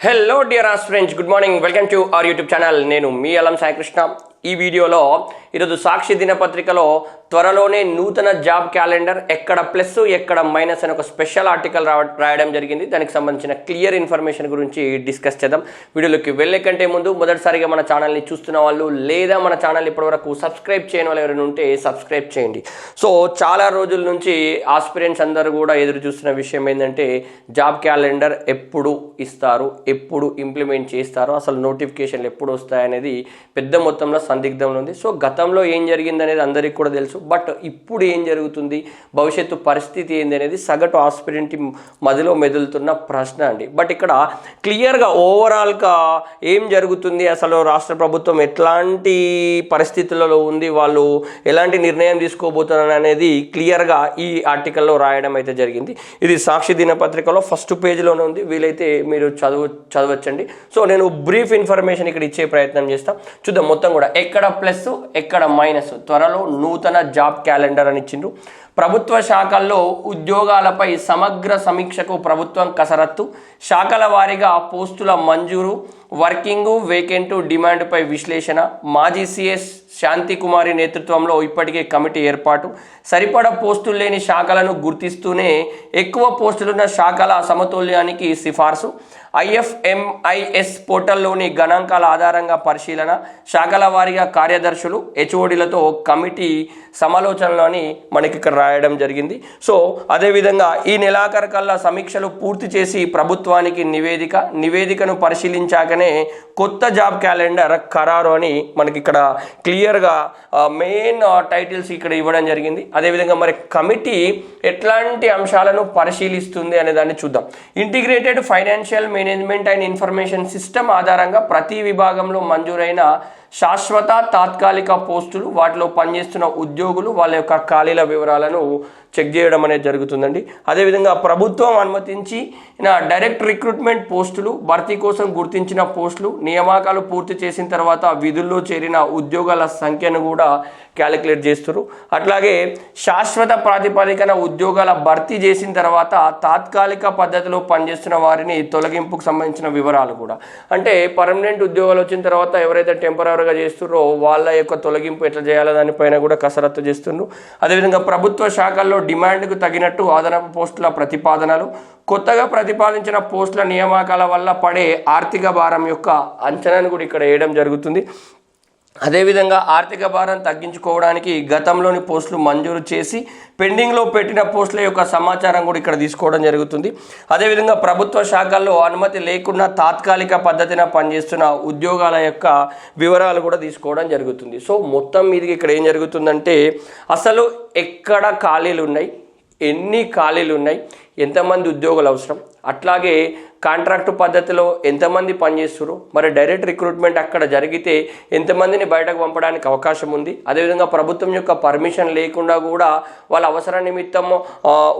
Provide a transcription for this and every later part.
Hello dear as friends good morning welcome to our YouTube channel నేను మీ అలం సాయికృష్ణ. ఈ వీడియోలో ఈరోజు సాక్షి దినపత్రికలో త్వరలోనే నూతన జాబ్ క్యాలెండర్ ఎక్కడ ప్లస్ ఎక్కడ మైనస్ అని ఒక స్పెషల్ ఆర్టికల్ రావ రాయడం జరిగింది. దానికి సంబంధించిన క్లియర్ ఇన్ఫర్మేషన్ గురించి డిస్కస్ చేద్దాం. వీడియోలోకి వెళ్ళే కంటే ముందు మొదటిసారిగా మన ఛానల్ని చూస్తున్న వాళ్ళు లేదా మన ఛానల్ ఇప్పటివరకు సబ్స్క్రైబ్ చేయని వాళ్ళు ఎవరైనా ఉంటే సబ్స్క్రైబ్ చేయండి. సో చాలా రోజుల నుంచి ఆస్పిరెంట్స్ అందరూ కూడా ఎదురు చూస్తున్న విషయం ఏంటంటే జాబ్ క్యాలెండర్ ఎప్పుడు ఇస్తారు ఎప్పుడు ఇంప్లిమెంట్ చేస్తారు అసలు నోటిఫికేషన్లు ఎప్పుడు వస్తాయనేది పెద్ద మొత్తంలో సందిగ్ధంలో ఉంది. సో గతంలో ఏం జరిగింది అనేది అందరికీ కూడా తెలుసు. బట్ ఇప్పుడు ఏం జరుగుతుంది? భవిష్యత్తు పరిస్థితి ఏంది అనేది సగటు ఆస్పిరెంట్ మదిలో మెదులుతున్న ప్రశ్న అండి. బట్ ఇక్కడ క్లియర్గా ఓవరాల్గా ఏం జరుగుతుంది? అసలు రాష్ట్ర ప్రభుత్వం ఎట్లాంటి పరిస్థితులలో ఉంది? వాళ్ళు ఎలాంటి నిర్ణయం తీసుకోబోతున్నారు అనేది క్లియర్గా ఈ ఆర్టికల్లో రాయడం అయితే జరిగింది. ఇది సాక్షి దినపత్రికలో ఫస్ట్ పేజ్లోనే ఉంది. వీలైతే మీరు చదువు చదవచ్చండి. సో నేను బ్రీఫ్ ఇన్ఫర్మేషన్ ఇక్కడ ఇచ్చే ప్రయత్నం చేస్తాను చూద్దాం మొత్తం కూడా. ఎక్కడ ప్లస్ ఎక్కడ మైనస్. త్వరలో నూతన జాబ్ క్యాలెండర్ అని ఇచ్చిండ్రు. ప్రభుత్వ శాఖల్లో ఉద్యోగాలపై సమగ్ర సమీక్షకు ప్రభుత్వం కసరత్తు. శాఖల వారీగా పోస్టుల మంజూరు వర్కింగు వేకెంటు డిమాండ్పై విశ్లేషణ. మాజీ సిఎస్ శాంతికుమారి నేతృత్వంలో ఇప్పటికే కమిటీ ఏర్పాటు. సరిపడ పోస్టులు లేని శాఖలను గుర్తిస్తూనే ఎక్కువ పోస్టులున్న శాఖల సమతుల్యానికి సిఫార్సు. ఐఎఫ్ఎంఐఎస్ పోర్టల్లోని గణాంకాల ఆధారంగా పరిశీలన. శాఖల వారీగా కార్యదర్శులు హెచ్ఓడిలతో కమిటీ సమాలోచనలోని మనకి ఇక్కడ రాయడం జరిగింది. సో అదేవిధంగా ఈ నెలాఖరు కల్లా సమీక్షలు పూర్తి చేసి ప్రభుత్వానికి నివేదిక నివేదికను పరిశీలించాకనే కొత్త జాబ్ క్యాలెండర్ ఖరారు అని మనకి ఇక్కడ క్లియర్గా మెయిన్ టైటిల్స్ ఇక్కడ ఇవ్వడం జరిగింది. అదేవిధంగా మరి కమిటీ ఎట్లాంటి అంశాలను పరిశీలిస్తుంది అనే దాన్ని చూద్దాం. Integrated financial management and information system ఆధారంగా ప్రతి విభాగంలో మంజూరైన శాశ్వత తాత్కాలిక పోస్టులు వాటిలో పనిచేస్తున్న ఉద్యోగులు వాళ్ళ యొక్క ఖాళీల వివరాలను చెక్ చేయడం అనేది జరుగుతుందండి. అదేవిధంగా ప్రభుత్వం అనుమతించి నా డైరెక్ట్ రిక్రూట్మెంట్ పోస్టులు భర్తీ కోసం గుర్తించిన పోస్టులు నియామకాలు పూర్తి చేసిన తర్వాత విధుల్లో చేరిన ఉద్యోగాల సంఖ్యను కూడా క్యాలిక్యులేట్ చేస్తారు అట్లాగే శాశ్వత ప్రాతిపదికన ఉద్యోగాల భర్తీ చేసిన తర్వాత తాత్కాలిక పద్ధతిలో పనిచేస్తున్న వారిని తొలగింపుకు సంబంధించిన వివరాలు కూడా. అంటే పర్మనెంట్ ఉద్యోగాలు వచ్చిన తర్వాత ఎవరైతే టెంపరీగా చేస్తున్నారో వాళ్ళ యొక్క తొలగింపు ఎట్లా చేయాలో దానిపైన కూడా కసరత్తు చేస్తున్నారు అదేవిధంగా ప్రభుత్వ శాఖల్లో డిమాండ్కు తగినట్టు అదనపు పోస్టుల ప్రతిపాదనలు కొత్తగా ప్రతిపాదించిన పోస్టుల నియామకాల వల్ల పడే ఆర్థిక భారం యొక్క అంచనాను కూడా ఇక్కడ వేయడం జరుగుతుంది. అదేవిధంగా ఆర్థిక భారం తగ్గించుకోవడానికి గతంలోని పోస్టులు మంజూరు చేసి పెండింగ్లో పెట్టిన పోస్టుల యొక్క సమాచారం కూడా ఇక్కడ తీసుకోవడం జరుగుతుంది. అదేవిధంగా ప్రభుత్వ శాఖల్లో అనుమతి లేకుండా తాత్కాలిక పద్ధతిన పనిచేస్తున్న ఉద్యోగాల యొక్క వివరాలు కూడా తీసుకోవడం జరుగుతుంది. సో మొత్తం మీదకి ఇక్కడ ఏం జరుగుతుందంటే అసలు ఎక్కడ ఖాళీలు ఉన్నాయి? ఎన్ని ఖాళీలు ఉన్నాయి? ఎంతమంది ఉద్యోగులు అవసరం? అట్లాగే కాంట్రాక్టు పద్ధతిలో ఎంతమంది పనిచేస్తారు మరి డైరెక్ట్ రిక్రూట్మెంట్ అక్కడ జరిగితే ఎంతమందిని బయటకు పంపడానికి అవకాశం ఉంది? అదేవిధంగా ప్రభుత్వం యొక్క పర్మిషన్ లేకుండా కూడా వాళ్ళ అవసర నిమిత్తం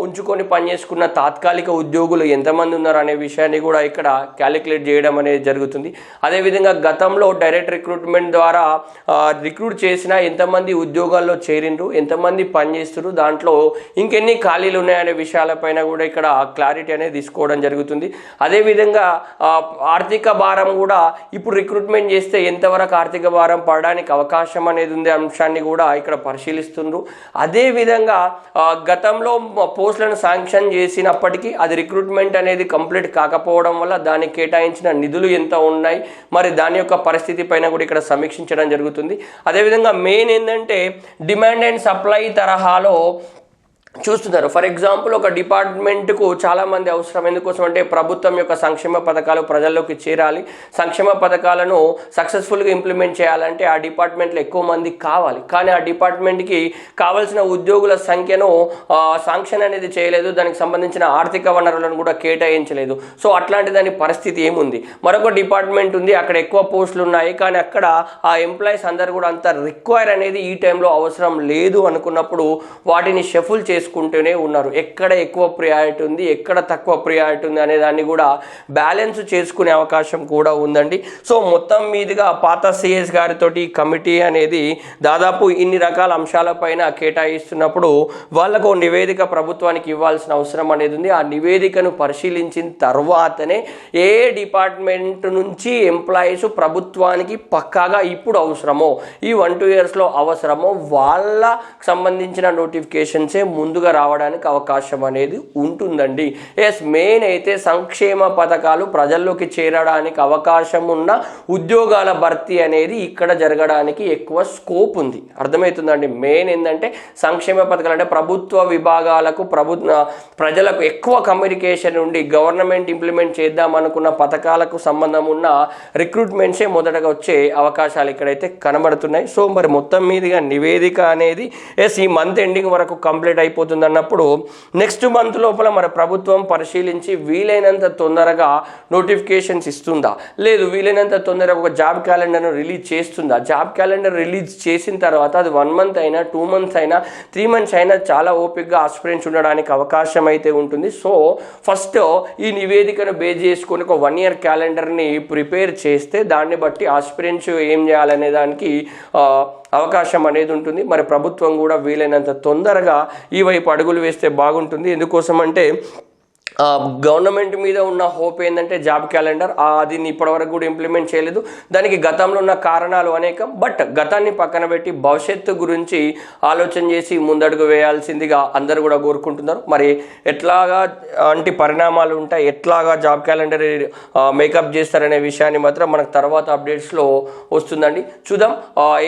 ఉంచుకొని పనిచేసుకున్న తాత్కాలిక ఉద్యోగులు ఎంతమంది ఉన్నారు అనే విషయాన్ని కూడా ఇక్కడ క్యాలిక్యులేట్ చేయడం అనేది జరుగుతుంది. అదేవిధంగా గతంలో డైరెక్ట్ రిక్రూట్మెంట్ ద్వారా రిక్రూట్ చేసిన ఎంతమంది ఉద్యోగాల్లో చేరిండ్రు? ఎంతమంది పనిచేస్తారు దాంట్లో ఇంకెన్ని ఖాళీలు ఉన్నాయనే విషయాలపైన కూడా ఇక్కడ క్లారిటీ అనేది తీసుకోవడం జరుగుతుంది. అదేవిధంగా ఆర్థిక భారం కూడా ఇప్పుడు రిక్రూట్మెంట్ చేస్తే ఎంతవరకు ఆర్థిక భారం పడడానికి అవకాశం అనేది ఉంది అంశాన్ని కూడా ఇక్కడ పరిశీలిస్తుండ్రు. అదేవిధంగా గతంలో పోస్టులను శాంక్షన్ చేసినప్పటికీ అది రిక్రూట్మెంట్ అనేది కంప్లీట్ కాకపోవడం వల్ల దానికి కేటాయించిన నిధులు ఎంత ఉన్నాయి మరి దాని యొక్క పరిస్థితి పైన కూడా ఇక్కడ సమీక్షించడం జరుగుతుంది. అదేవిధంగా మెయిన్ ఏంటంటే డిమాండ్ అండ్ సప్లై తరహాలో చూస్తున్నారు. ఫర్ ఎగ్జాంపుల్ ఒక డిపార్ట్మెంట్కు చాలామంది అవసరం. ఎందుకోసం అంటే ప్రభుత్వం యొక్క సంక్షేమ పథకాలు ప్రజల్లోకి చేరాలి. సంక్షేమ పథకాలను సక్సెస్ఫుల్గా ఇంప్లిమెంట్ చేయాలంటే ఆ డిపార్ట్మెంట్లో ఎక్కువ మంది కావాలి. కానీ ఆ డిపార్ట్మెంట్కి కావాల్సిన ఉద్యోగుల సంఖ్యను శాంక్షన్ అనేది చేయలేదు. దానికి సంబంధించిన ఆర్థిక వనరులను కూడా కేటాయించలేదు. సో అట్లాంటి దాని పరిస్థితి ఏముంది? మరొక డిపార్ట్మెంట్ ఉంది. అక్కడ ఎక్కువ పోస్టులు ఉన్నాయి. కానీ అక్కడ ఆ ఎంప్లాయీస్ అందరు కూడా అంత రిక్వైర్ అనేది ఈ టైంలో అవసరం లేదు అనుకున్నప్పుడు వాటిని షఫుల్ చేసి చేసుకుంటూనే ఉన్నారు. ఎక్కడ ఎక్కువ ప్రియారిటీ ఉంది ఎక్కడ తక్కువ ప్రియారిటీ ఉంది అనే దాన్ని కూడా బ్యాలెన్స్ చేసుకునే అవకాశం కూడా ఉందండి. సో మొత్తం మీదుగా పాత సిఎస్ గారితో కమిటీ అనేది దాదాపు ఇన్ని రకాల అంశాలపైన కేటాయిస్తున్నప్పుడు వాళ్ళకు నివేదిక ప్రభుత్వానికి ఇవ్వాల్సిన అవసరం అనేది ఉంది. ఆ నివేదికను పరిశీలించిన తర్వాతనే ఏ డిపార్ట్మెంట్ నుంచి ఎంప్లాయీస్ ప్రభుత్వానికి పక్కాగా ఇప్పుడు అవసరమో ఈ వన్ టూ ఇయర్స్లో అవసరమో వాళ్ళ సంబంధించిన నోటిఫికేషన్సే ముందుగా రావడానికి అవకాశం అనేది ఉంటుందండి. ఎస్ మెయిన్ అయితే సంక్షేమ పథకాలు ప్రజల్లోకి చేరడానికి అవకాశం ఉన్న ఉద్యోగాల భర్తీ అనేది ఇక్కడ జరగడానికి ఎక్కువ స్కోప్ ఉంది. అర్థమవుతుందండి? మెయిన్ ఏంటంటే సంక్షేమ పథకాలు అంటే ప్రభుత్వ విభాగాలకు ప్రభు ప్రజలకు ఎక్కువ కమ్యూనికేషన్ ఉండి గవర్నమెంట్ ఇంప్లిమెంట్ చేద్దాం అనుకున్న పథకాలకు సంబంధం ఉన్న రిక్రూట్మెంట్సే మొదటగా వచ్చే అవకాశాలు ఇక్కడైతే కనబడుతున్నాయి. సో మరి మొత్తం మీదుగా నివేదిక అనేది ఎస్ ఈ మంత్ ఎండింగ్ వరకు కంప్లీట్ అయిపోతుంది అన్నప్పుడు నెక్స్ట్ మంత్ లోపల మరి ప్రభుత్వం పరిశీలించి వీలైనంత తొందరగా నోటిఫికేషన్స్ ఇస్తుందా? లేదు వీలైనంత తొందరగా ఒక జాబ్ క్యాలెండర్ను రిలీజ్ చేస్తుందా? జాబ్ క్యాలెండర్ రిలీజ్ చేసిన తర్వాత అది వన్ మంత్ అయినా టూ మంత్స్ అయినా త్రీ మంత్స్ అయినా చాలా ఓపిక్గా ఆస్పిరెంట్స్ ఉండడానికి అవకాశం అయితే ఉంటుంది. సో ఫస్ట్ ఈ నివేదికను బేస్ చేసుకొని ఒక వన్ ఇయర్ క్యాలెండర్ని ప్రిపేర్ చేస్తే దాన్ని బట్టి ఆస్పిరెంట్స్ ఏం చేయాలనే దానికి అవకాశం అనేది ఉంటుంది. మరి ప్రభుత్వం కూడా వీలైనంత తొందరగా ఈ వైపు అడుగులు వేస్తే బాగుంటుంది. ఎందుకోసం అంటే గవర్నమెంట్ మీద ఉన్న హోప్ ఏంటంటే జాబ్ క్యాలెండర్ ఆ, అది ఇప్పటివరకు కూడా ఇంప్లిమెంట్ చేయలేదు. దానికి గతంలో ఉన్న కారణాలు అనేకం బట్ గతాన్ని పక్కన పెట్టి భవిష్యత్తు గురించి ఆలోచన చేసి ముందడుగు వేయాల్సిందిగా అందరు కూడా కోరుకుంటున్నారు. మరి ఎట్లాగా అంటే పరిణామాలు ఉంటాయి ఎట్లాగా జాబ్ క్యాలెండర్ మేకప్ చేస్తారనే విషయాన్ని మాత్రం మనకు తర్వాత అప్డేట్స్లో వస్తుందండి. చూద్దాం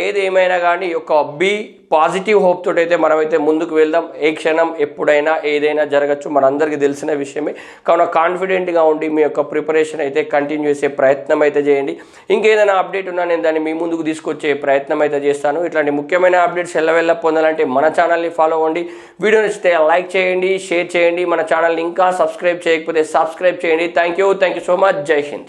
ఏది ఏమైనా కానీ ఒక బి పాజిటివ్ హోప్ తోటి అయితే మనమైతే ముందుకు వెళ్దాం. ఏ క్షణం ఎప్పుడైనా ఏదైనా జరగచ్చు. మనందరికీ తెలిసిన విషయమే. కావున కాన్ఫిడెంట్గా ఉండి మీ యొక్క ప్రిపరేషన్ అయితే కంటిన్యూ చేసే ప్రయత్నం అయితే చేయండి. ఇంకేదైనా అప్డేట్ ఉన్నా నేను దాన్ని మీ ముందుకు తీసుకొచ్చే ప్రయత్నం అయితే చేస్తాను. ఇట్లాంటి ముఖ్యమైన అప్డేట్స్ ఎల్లవెల్ల పొందాలంటే మన ఛానల్ని ఫాలో అవ్వండి. వీడియో నచ్చితే లైక్ చేయండి షేర్ చేయండి. మన ఛానల్ని ఇంకా సబ్స్క్రైబ్ చేయకపోతే సబ్స్క్రైబ్ చేయండి. Thank you thank you so much. Jai Hind.